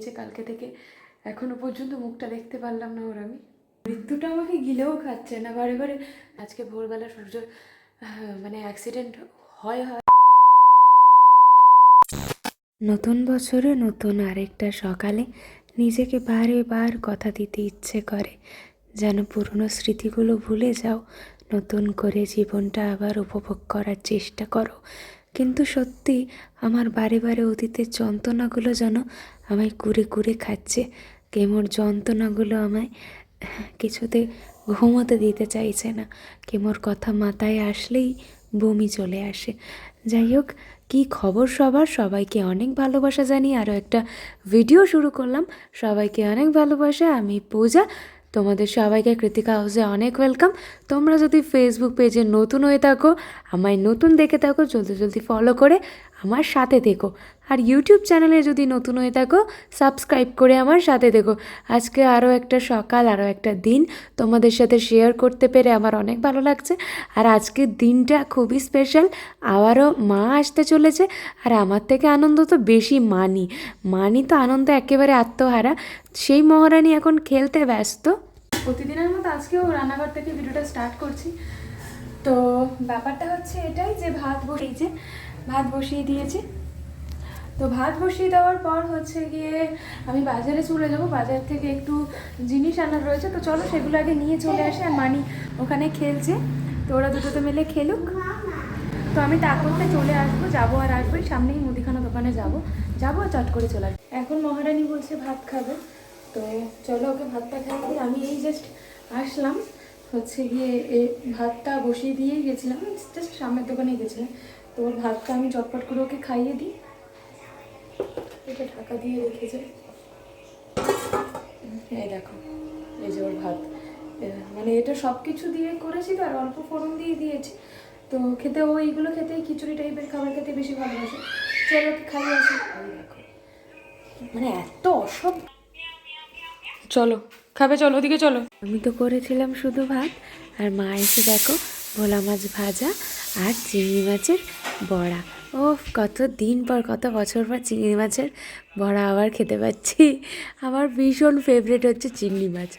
দিয়েছে কালকে থেকে। এখনও পর্যন্ত মুখটা দেখতে পারলাম না ওর আমি। মৃত্যুটা আমাকে গিলেও খাচ্ছে না। বারে বারে আজকে ভোরবেলা সূর্য মানে অ্যাক্সিডেন্ট হয় হয়। নতুন বছরে নতুন আরেকটা সকালে নিজেকে বারে বার কথা দিতে ইচ্ছে করে। যেন পুরনো স্মৃতিগুলো ভুলে যাও। নতুন করে জীবনটা আবার উপভোগ করার চেষ্টা করো। কিন্তু সত্যি আমার বারে বারে অতীতের যন্ত্রণাগুলো যেন আমায় কুরে কুরে খাচ্ছে। কেমন যন্ত্রণাগুলো আমায় কিছুতে ঘুমোতে দিতে চাইছে না। কেমোর কথা মাথায় আসলেই বমি চলে আসে। যাই হোক, কী খবর সবার? সবাইকে অনেক ভালোবাসা জানিয়ে আরও একটা ভিডিও শুরু করলাম। সবাইকে অনেক ভালোবাসা। আমি পূজা। তোমাদের সবাইকে কৃতিকা হাউসে অনেক ওয়েলকাম তোমরা যদি ফেসবুক পেজে নতুন হয়ে থাকো, আমায় নতুন দেখে থাকো, জলদি জলদি ফলো করে আমার সাথে থেকো। আর ইউটিউব চ্যানেলে যদি নতুন হয়ে থাকো সাবস্ক্রাইব করে আমার সাথে দেখো আজকে আরও একটা সকাল, আরও একটা দিন তোমাদের সাথে শেয়ার করতে পেরে আমার অনেক ভালো লাগছে। আর আজকের দিনটা খুবই স্পেশাল আবারও মা আসতে চলেছে। আর আমার থেকে আনন্দ তো বেশি মানি। মানি তো আনন্দ একেবারে আত্মহারা। সেই মহারানী এখন খেলতে ব্যস্ত। প্রতিদিনের মতো আজকেও রান্নাঘর থেকে ভিডিওটা স্টার্ট করছি। তো ব্যাপারটা হচ্ছে এটাই যে ভাত বসিয়ে যে ভাত বসিয়ে দিয়েছি। তো ভাত বসিয়ে দেওয়ার পর হচ্ছে গিয়ে আমি বাজারে চলে যাব। বাজার থেকে একটু জিনিস আনার রয়েছে। তো চলো সেগুলো আগে নিয়ে চলে আসি আর মানি ওখানে খেলছে। তো ওরা দুটোতে মিলে খেলুক। তো আমি তা করতে চলে আসব। যাব আর আসবোই সামনেই মুদিখানা দোকানে যাব। যাব আর চট করে চলে আসব। এখন মহারানী বলছে ভাত খাবে। তো চলো ওকে ভাতটা খাইয়ে আমি এই জাস্ট আসলাম। হচ্ছে গিয়ে ভাতটা বসিয়ে দিয়েই গেছিলাম। জাস্ট সামনের দোকানে গেছিলাম। ওর ভাতটা আমি চটপট করে ওকে খাইয়ে দিই। এটা ঢাকা দিয়ে রেখেছে এই দেখো, এই যে ওর ভাত। মানে এটা সব কিছু দিয়ে করেছি তো, আর অল্প ফোড়ন দিয়ে দিয়েছি। তো খেতে ও এইগুলো খেতেই খিচুড়ি টাইপের খাবার খেতে বেশি ভালোবাসে। চলো খাইয়ে আসি। দেখো মানে এত অসব চলো, খাবে, চলো, ওদিকে চলো। আমি তো করেছিলাম শুধু ভাত, আর মা এসে দেখো, ভোলা মাছ ভাজা আর চিংড়ি মাছের বড়া। ও কত দিন পর, কত বছর পর চিংড়ি মাছের বড়া আবার খেতে পাচ্ছি। আমার ভীষণ ফেভারিট হচ্ছে চিংড়ি মাছ।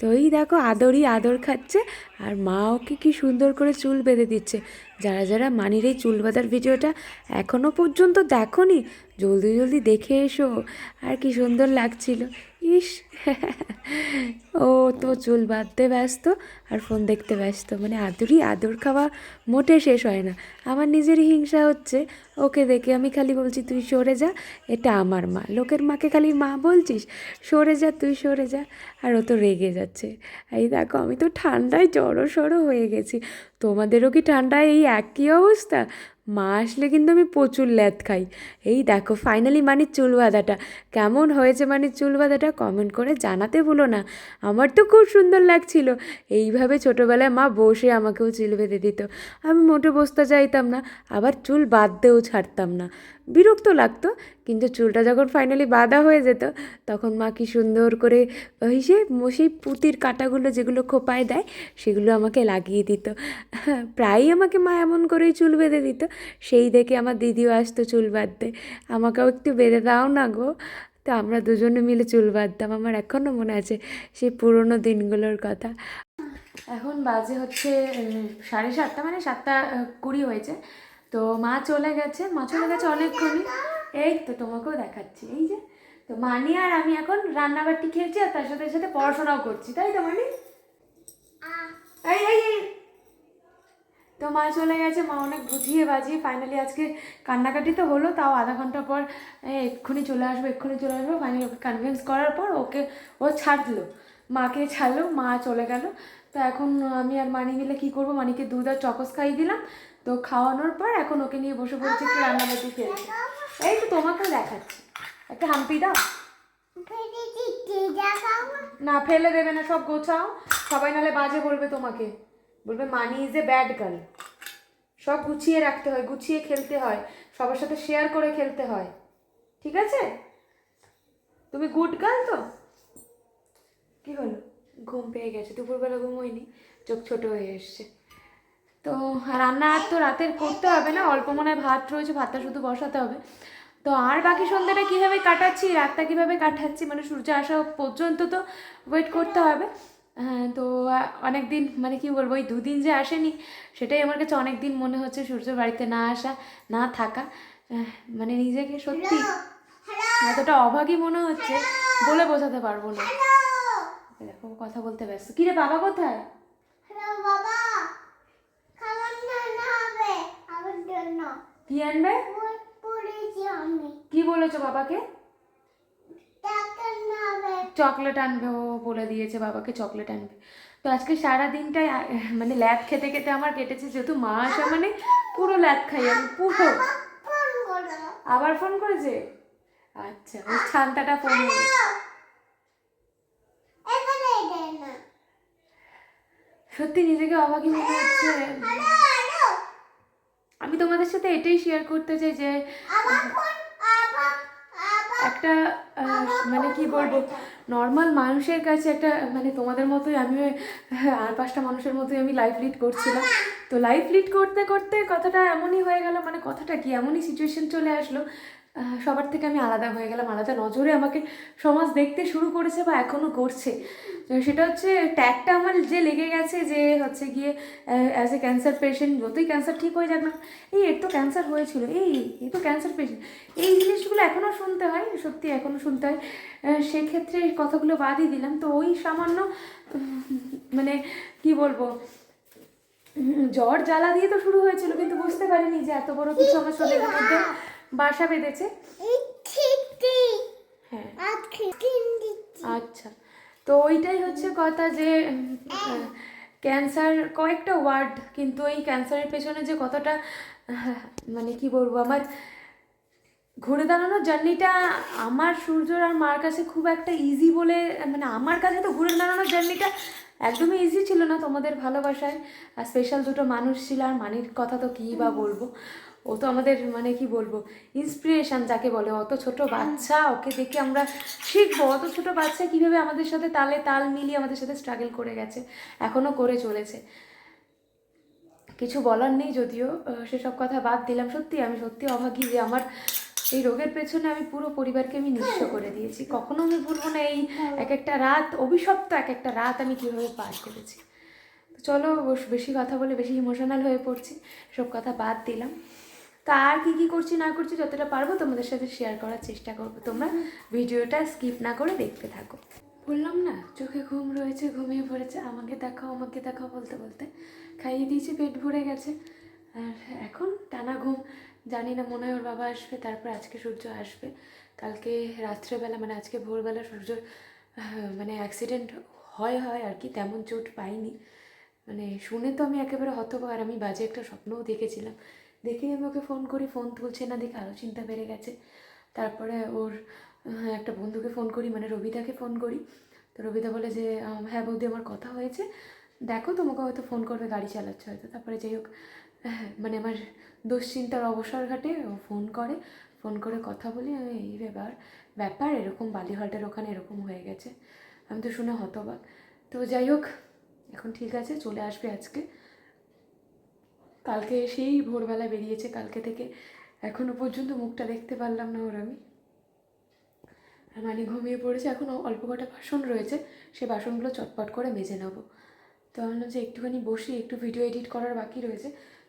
তো এই দেখো, আদরই আদর খাচ্ছে, আর মা ওকে কি সুন্দর করে চুল বেঁধে দিচ্ছে। যারা যারা মানির এই চুল বাঁধার ভিডিওটা এখনও পর্যন্ত দেখোনি, জলদি জলদি দেখে এসো। আর কি সুন্দর লাগছিল। ইস। ও তো চুল বাঁধতে ব্যস্ত আর ফোন দেখতে ব্যস্ত। মানে আদরই আদর খাওয়া মোটে শেষ হয় না। আমার নিজেরই হিংসা হচ্ছে। ওকে দেখে আমি খালি বলছি, তুই সরে যা, এটা আমার মা। লোকের মাকে খালি মা বলছিস? সরে যা, তুই সরে যা। আর ও তো রেগে যাচ্ছে। এই দেখো, আমি তো ঠান্ডায় জড়ো সড়ো হয়ে গেছি। তোমাদেরও কি ঠান্ডায় এই একই অবস্থা? মা আসলে কিন্তু আমি প্রচুর ল্যাদ খাই। এই দেখো ফাইনালি মানির চুল বাঁধাটা কেমন হয়েছে মানির চুল বাঁধাটা কমেন্ট করে জানাতে ভুলো না। আমার তো খুব সুন্দর লাগছিল। এইভাবে ছোটোবেলায় মা বসে আমাকেও চুল বেঁধে দিত। আমি মোটে বসতে চাইতাম না, আবার চুল বাঁধতেও ছাড়তাম না। বিরক্ত লাগতো, কিন্তু চুলটা যখন ফাইনালি বাঁধা হয়ে যেত, তখন মা কি সুন্দর করে যে সেই পুঁতির কাঁটাগুলো যেগুলো খোপায় দেয়, সেগুলো আমাকে লাগিয়ে দিত। প্রায়ই আমাকে মা এমন করেই চুল বেঁধে দিত, সেই দেখে আমার দিদিও আসতো চুল বাঁধতে। আমাকেও একটু বেঁধে দাও না গো। তো আমরা দুজনে মিলে চুল বাঁধতাম, আমার এখনও মনে আছে সেই পুরোনো দিনগুলোর কথা। এখন বাজে হচ্ছে সাড়ে সাতটা মানে সাতটা কুড়ি হয়েছে। তো মা চলে গেছে, মা চলে গেছে অনেকক্ষণই। এই তো তোমাকেও দেখাচ্ছি। এই যে, তো মানি আর আমি এখন রান্নাবাটি খেলছি আর তার সাথে সাথে পড়াশোনাও করছি। তাই তো, মানি? তো মা চলে গেছে, মা অনেক বুঝিয়ে বাজিয়ে ফাইনালি আজকে কান্নাকাটি তো হলো, তাও আধা ঘণ্টা পর এক্ষুনি চলে আসব, এক্ষুনি চলে আসব। ফাইনালি ওকে কনভিন্স করার পর ওকে, ও ছাড়লো। মাকে ছাড়লো, মা চলে গেল। তো এখন আমি আর মানি মিলে কি করব? মানিকে দুধ আর চকস খাইয়ে দিলাম। তো খাওয়ানোর পর এখন ওকে নিয়ে বসে পড়ছে একটু রান্নাবাটি খেলছে এই তো তোমাকেও দেখাচ্ছি। একটা হাম্পি দাও। না, ফেলে দেবে না, সব গোছাও। সবাই নালে বাজে বলবে তোমাকে। বলবে, money is a bad girl সব গুছিয়ে রাখতে হয়, গুছিয়ে খেলতে হয়। সবার সাথে শেয়ার করে খেলতে হয়। ঠিক আছে? তুমি গুড গার্ল তো? কি হলো? ঘুম পেয়ে গেছে দুপুরবেলা ঘুম হয়নি চোখ ছোট হয়ে এসছে। তো রান্না আর তো রাতের করতে হবে না অল্প মনে হয় ভাত রয়েছে ভাতটা শুধু বসাতে হবে। তো আর বাকি সন্ধ্যাটা কীভাবে কাটাচ্ছি রাতটা কীভাবে কাটাচ্ছি মানে সূর্য আসা পর্যন্ত তো ওয়েট করতে হবে। হ্যাঁ তো অনেক দিন মানে কি বলব ওই দুদিন যে আসেনি সেটাই আমার কাছে অনেক দিন মনে হচ্ছে সূর্য বাড়িতে না আসা না থাকা। মানে নিজেকে সত্যি এতটা অভাগী মনে হচ্ছে বলে বোঝাতে পারব না। দেখো কথা বলতে ব্যস্ত। কিরে বাবা কোথায়? বাবা। জন্য। কি আনবে? কি বলেছ বাবাকে? চকলেট আনবে ও বলে দিয়েছে বাবাকে চকলেট আনবে। তো আজকে সারা দিনটাই মানে ল্যাদ খেতে খেতে আমার কেটেছে যেহেতু মা আসা মানে পুরো ল্যাদ খাই আমি পুরো। আবার ফোন করেছে? আচ্ছা ওই ছানটাটা ফোন এবারে দেয় না সত্যি নিজেকে অবাকই মনে হচ্ছে। আমি তোমাদের সাথে এটাই শেয়ার করতে চাই যে, একটা মানে কি বলব নর্মাল মানুষের কাছে একটা মানে তোমাদের মতোই আমি আর পাঁচটা মানুষের মতোই আমি লাইফ লিড করছিলাম। তো লাইফ লিড করতে করতে কথাটা এমনই হয়ে গেল মানে কথাটা কি এমনই সিচুয়েশন চলে আসলো সবার থেকে আমি আলাদা হয়ে গেলাম, আলাদা নজরে আমাকে সমাজ দেখতে শুরু করেছে বা এখনও করছে। সেটা হচ্ছে ট্যাগটা আমার যে লেগে গেছে যে হচ্ছে গিয়ে অ্যাজ এ ক্যান্সার পেশেন্ট যতই ক্যান্সার ঠিক হয়ে যাক না, এই এর তো ক্যান্সার হয়েছিল, এই এই তো ক্যান্সার পেশেন্ট এই জিনিসগুলো এখনও শুনতে হয়, সত্যি এখনও শুনতে হয়। সেক্ষেত্রে কথাগুলো বাদই দিলাম। তো ওই সামান্য মানে কি বলব জ্বর জ্বালা দিয়ে তো শুরু হয়েছিল, কিন্তু বুঝতে পারিনি যে এত বড় কিছু আমার শরীরের মধ্যে বাসা বেঁধেছে? হ্যাঁ। আচ্ছা। তো ওইটাই হচ্ছে কথা যে ক্যান্সার কয়েকটা ওয়ার্ড কিন্তু এই ক্যান্সারের পেছনে যে কতটা মানে কি বলব আমার ঘুরে দাঁড়ানোর জার্নিটা আমার সূর্যর আর মার কাছে খুব একটা ইজি বলে মানে আমার কাছে তো ঘুরে দাঁড়ানোর জার্নিটা একদমই ইজি ছিল না তোমাদের ভালোবাসায়। স্পেশাল দুটো মানুষ ছিল, আর মানির কথা তো কী বা বলব? ও তো আমাদের মানে কি বলব ইন্সপিরেশন যাকে বলে, অত ছোট বাচ্চা, ওকে দেখে আমরা শিখব। অত ছোট বাচ্চা কীভাবে আমাদের সাথে তালে তাল মিলিয়ে আমাদের সাথে স্ট্রাগল করে গেছে এখনও করে চলেছে। কিছু বলার নেই যদিও সেসব কথা বাদ দিলাম। সত্যি, আমি সত্যি অভাগী যে আমার এই রোগের পেছনে আমি পুরো পরিবারকে আমি নিঃস্ব করে দিয়েছি। কখনো আমি ভুলবো না এই এক একটা রাত অভিশপ্ত এক একটা রাত আমি কীভাবে পার করেছি। তো চলো বেশি কথা বলে বেশি ইমোশনাল হয়ে পড়ছি সব কথা বাদ দিলাম। তা আর কী কী করছি না করছি যতটা পারব তোমাদের সাথে শেয়ার করার চেষ্টা করব। তোমরা ভিডিওটা স্কিপ না করে দেখতে থাকো। বললাম না চোখে ঘুম রয়েছে ঘুমিয়ে পড়েছে আমাকে দেখাও আমাকে দেখাও বলতে বলতে। খাইয়ে দিয়েছি পেট ভরে গেছে। আর এখন টানা ঘুম জানি না, মনে হয় ওর বাবা আসবে, তারপর আজকে সূর্য আসবে। কালকে রাত্রেবেলা মানে আজকে ভোরবেলা সূর্য মানে অ্যাক্সিডেন্ট হয় হয় আর কি, তেমন চোট পাইনি। মানে শুনে তো আমি একেবারে হতবাক, আর আমি বাজে একটা স্বপ্নও দেখেছিলাম। দেখেই আমি ওকে ফোন করি ফোন তুলছে না, দেখে আরও চিন্তা বেড়ে গেছে। তারপরে ওর একটা বন্ধুকে ফোন করি মানে রবিদাকে ফোন করি। তো রবিদা বলে যে হ্যাঁ বৌদি, আমার কথা হয়েছে। দেখো তোমাকে হয়তো ফোন করবে, গাড়ি চালাচ্ছে হয়তো। তারপরে যাই হোক মানে আমার দুশ্চিন্তার অবসর ঘাটে, ও ফোন করে ফোন করে কথা বলি, আমি এই ব্যাপার ব্যাপার এরকম বালিহাটের ওখানে এরকম হয়ে গেছে। আমি তো শুনে হতবাক। তো যাই হোক, এখন ঠিক আছে, চলে আসবে আজকে। কালকে সেই ভোরবেলা বেরিয়েছে, কালকে থেকে এখনও পর্যন্ত মুখটা দেখতে পারলাম না ওর আমি। মানে ঘুমিয়ে পড়েছে, এখন অল্প কটা বাসন রয়েছে, সে বাসনগুলো চটপট করে মেজে নেব। তো আমি যে একটুখানি বসি, একটু ভিডিও এডিট করার বাকি রয়েছে।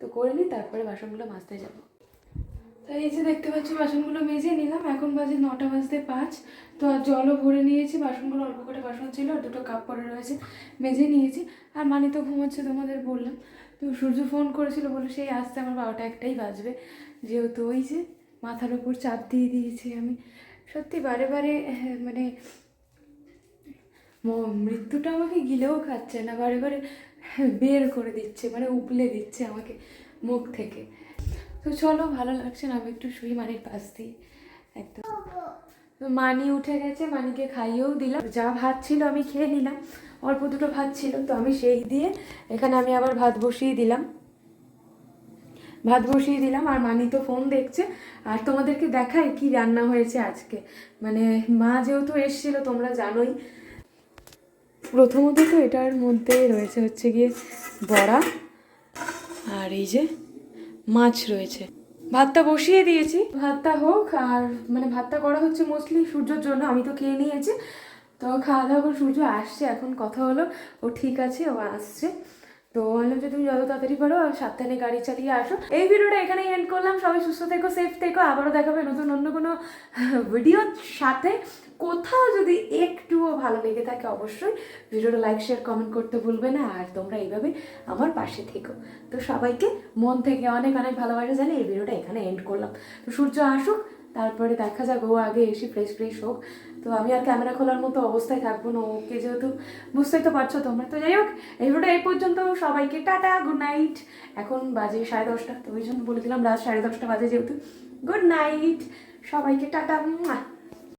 তো করে নিই তারপরে বাসনগুলো মাজতে যাব। তাই এই যে দেখতে পাচ্ছি বাসনগুলো মেজে নিলাম। এখন বাজে নটা বাজতে পাঁচ। তো আর জলও ভরে নিয়েছি বাসনগুলো অল্প করে বাসন ছিল আর দুটো কাপ পরে রয়েছে মেজে নিয়েছি। আর মানি তো ঘুমাচ্ছে তোমাদের বললাম। তো সূর্য ফোন করেছিল বলে সেই আসতে আমার বারোটা একটাই বাজবে। যেহেতু ওই যে মাথার ওপর চাপ দিয়ে দিয়েছি আমি। সত্যি বারে বারে আহ, মানে মৃত্যুটা আমাকে গিলেও খাচ্ছে না। বারে বারে বের করে দিচ্ছে মানে উপলে দিচ্ছে আমাকে মুখ থেকে। তো চলো, ভালো লাগছে না, আমি একটু শুই, মানির পাশ দিয়ে। একদম। মানি উঠে গেছে, মানিকে খাইয়েও দিলাম। যা ভাত ছিল আমি খেয়ে নিলাম, অল্প দুটো ভাত ছিল, তো আমি সেই দিয়ে এখানে আমি আবার ভাত বসিয়ে দিলাম। ভাত বসিয়ে দিলাম, আর মানি তো ফোন দেখছে। আর তোমাদেরকে দেখায় কি রান্না হয়েছে আজকে। মানে মা যেহেতু এসেছিল, তোমরা জানোই। প্রথমত তো এটার মধ্যে রয়েছে হচ্ছে গিয়ে বড়া আর এই যে মাছ রয়েছে। ভাতটা বসিয়ে দিয়েছি। ভাতটা হোক আর মানে ভাতটা করা হচ্ছে মোস্টলি সূর্যর জন্য, আমি তো খেয়ে নিয়েছি। তো খাওয়া দাওয়া করে সূর্য আসছে, এখন কথা হলো, ও ঠিক আছে, ও আসছে। তো বললাম যে তুমি যত তাড়াতাড়ি পারো সাবধানে গাড়ি চালিয়ে আসো। এই ভিডিওটা এখানেই এন্ড করলাম, সবাই সুস্থ থেকো সেফ থেকো, আবারও দেখাবে নতুন অন্য কোনো ভিডিওর সাথে। কোথাও যদি একটুও ভালো লেগে থাকে অবশ্যই ভিডিওটা লাইক শেয়ার কমেন্ট করতে ভুলবে না। আর তোমরা এইভাবে আমার পাশে থেকো। তো সবাইকে মন থেকে অনেক অনেক ভালোবাসা জানি এই ভিডিওটা এখানে এন্ড করলাম। তো সূর্য আসুক, তারপরে দেখা যাক, ও আগে এসে ফ্রেশ ফ্রেশ হোক। তো আমি আর ক্যামেরা খোলার মতো অবস্থায় থাকব না, ওকে যেহেতু বুঝতেই তো পারছ তোমরা। তো যাই হোক, এই ভিডিওটা এই পর্যন্ত। সবাইকে টাটা গুড নাইট এখন বাজে সাড়ে দশটা। তো ওই জন্য বলে দিলাম, রাত সাড়ে দশটা বাজে যেহেতু। গুড নাইট সবাইকে টাটা